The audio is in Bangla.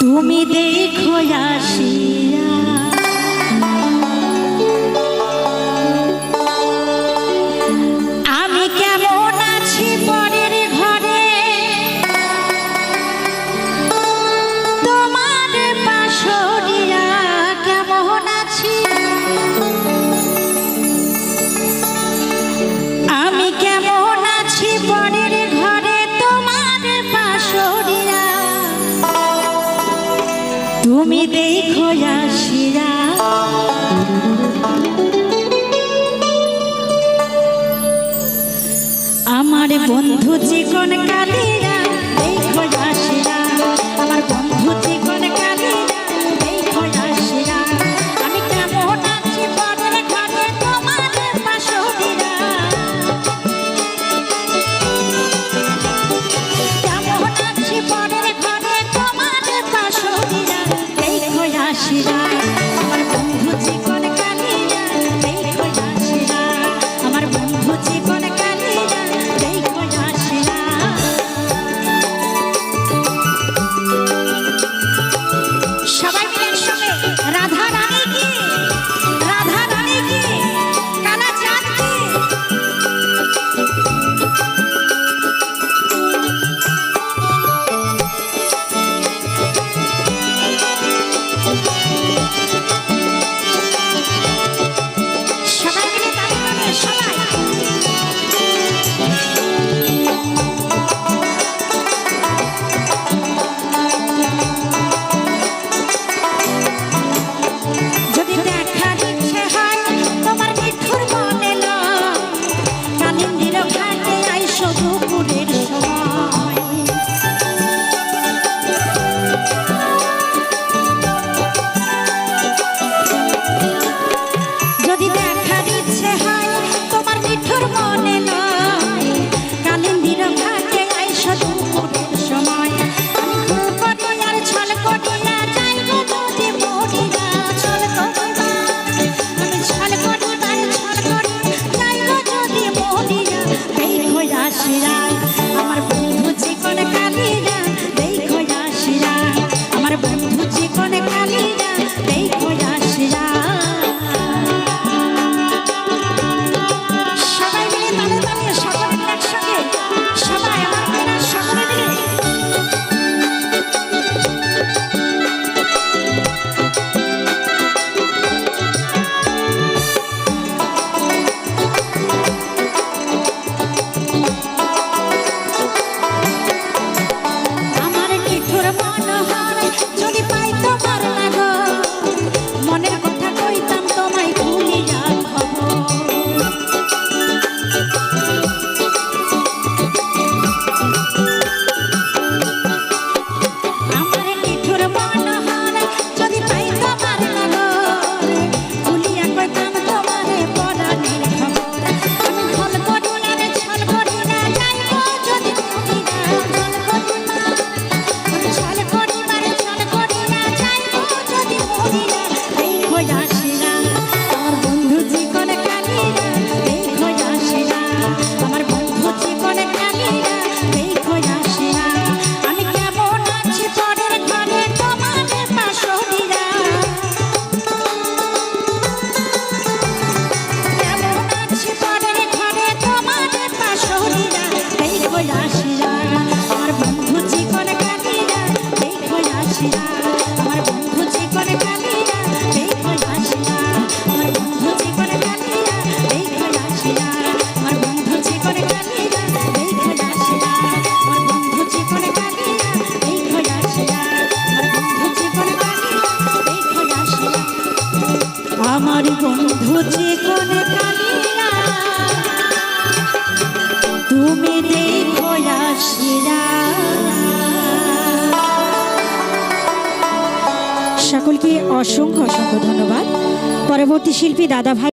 তুমি দেখো আসিয়া বুঝি কোন কালিয়া আমার বন্ধু যে কোন কালী সকলকে অসংখ্য অসংখ্য ধন্যবাদ। পরবর্তী শিল্পী দাদা ভাই